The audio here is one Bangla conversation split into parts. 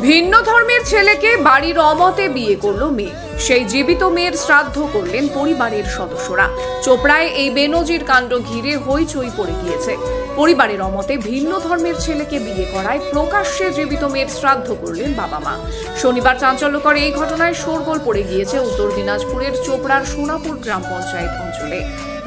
ভিন্ন ধর্মের ছেলেকে বাড়ির অমতে বিয়ে করল মেয়ে। সেই জীবিত মেয়ের শ্রাদ্ধ করলেন পরিবারের সদস্যরা। চোপড়ায় এই বেনজির কাণ্ড ঘিরে হইচই পড়ে গিয়েছে। পরিবারের অমতে ভিন্ন ধর্মের ছেলেকে বিয়ে করায় প্রকাশ্যে জীবিত মেয়ের শ্রাদ্ধ করলেন বাবা মা শনিবার চাঞ্চল্যকর এই ঘটনায় শোরগোল পড়ে গিয়েছে উত্তর দিনাজপুরের চোপড়ার সোনাপুর গ্রাম পঞ্চায়েত অঞ্চলে।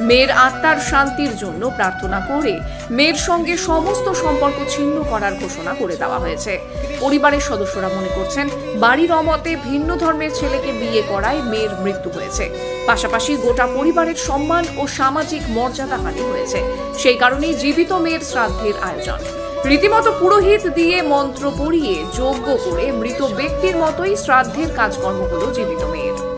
মেয়ের আত্মার শান্তির জন্য প্রার্থনা করে মেয়ের সঙ্গে সমস্ত সম্পর্ক ছিন্ন করার ঘোষণা করে দেওয়া হয়েছে। পরিবারের সদস্যরা মনে করছেন, বাড়ির অমতে ভিন্ন ধর্মের ছেলেকে বিয়ে করায় মেয়ের মৃত্যু হয়েছে। পাশাপাশি গোটা পরিবারের সম্মান ও সামাজিক মর্যাদা হানি হয়েছে। সেই কারণে জীবিত মেয়ের শ্রাদ্ধের আয়োজন। রীতিমতো পুরোহিত দিয়ে মন্ত্র পড়িয়ে যজ্ঞ করে মৃত ব্যক্তির মতোই শ্রাদ্ধের কাজকর্ম হলো জীবিত মেয়ের।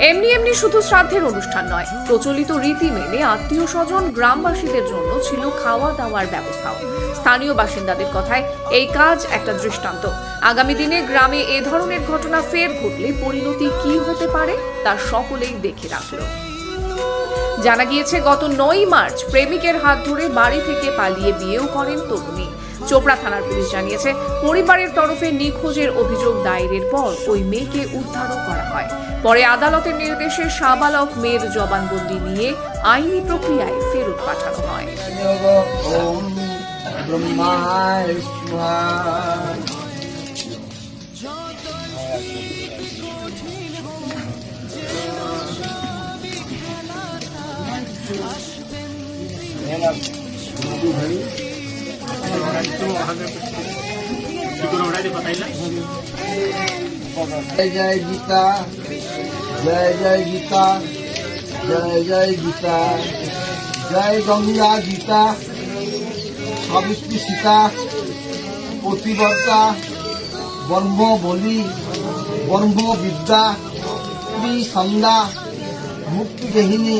এমনি এমনি শুধু শ্রাদ্ধের অনুষ্ঠান নয়, প্রচলিত রীতি মেনে আত্মীয় স্বজন গ্রামবাসীদের জন্য ছিল খাওয়া দাওয়ার ব্যবস্থাও। স্থানীয় বাসিন্দাদের কথায় এই কাজ একটা দৃষ্টান্ত। আগামী দিনে গ্রামে এ ধরনের ঘটনা ফের ঘটলে পরিণতি কি হতে পারে তা সকলেই দেখে রাখল। জানা গিয়েছে, গত নয় মার্চ প্রেমিকের হাত ধরে বাড়ি থেকে পালিয়ে বিয়েও করেন তরুণী। চোপড়া থানার পুলিশ জানিয়েছে, পরিবারের তরফে নিখোঁজের অভিযোগ দায়েরের পর ওই মেয়েকে উদ্ধারও করা হয়। পরে আদালতের নির্দেশে সাবালক মেয়ের জবানবন্দি নিয়ে আইনি প্রক্রিয়ায় ফেরত পাঠানো হয়। জয় জয় গীতা জয় জয় গীতা জয় জয় গীতা জয় গঙ্গা গীতা সাবিত্রী সীতা প্রতিবর্তা ব্রহ্ম বলি ব্রহ্ম বিদ্যা স্ত্রী সন্ধ্যা মুক্তিগেহিনী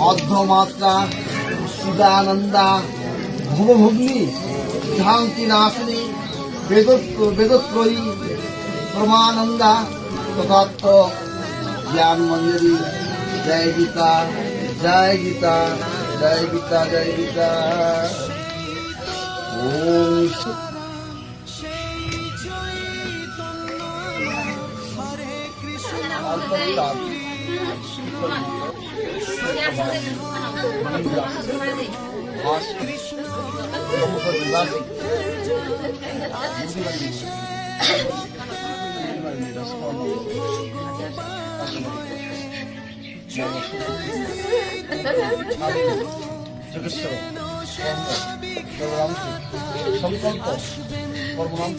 অর্ধমাত্রা সুদানন্দা ভুবভগ্নি শান্তি নাশিনী বেদত্র বেদত্রয়ী প্রমানন্দা তথাত্ম জ্ঞান মঞ্জুরি জয় গীতা জয় গীতা জয় গীতা জয় গীতা ওম যোগেশ্বর সংকল্প কর্মনাম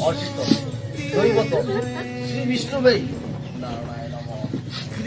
অর্চিত দৈবত শ্রী বিষ্ণুবেই নারায়ণ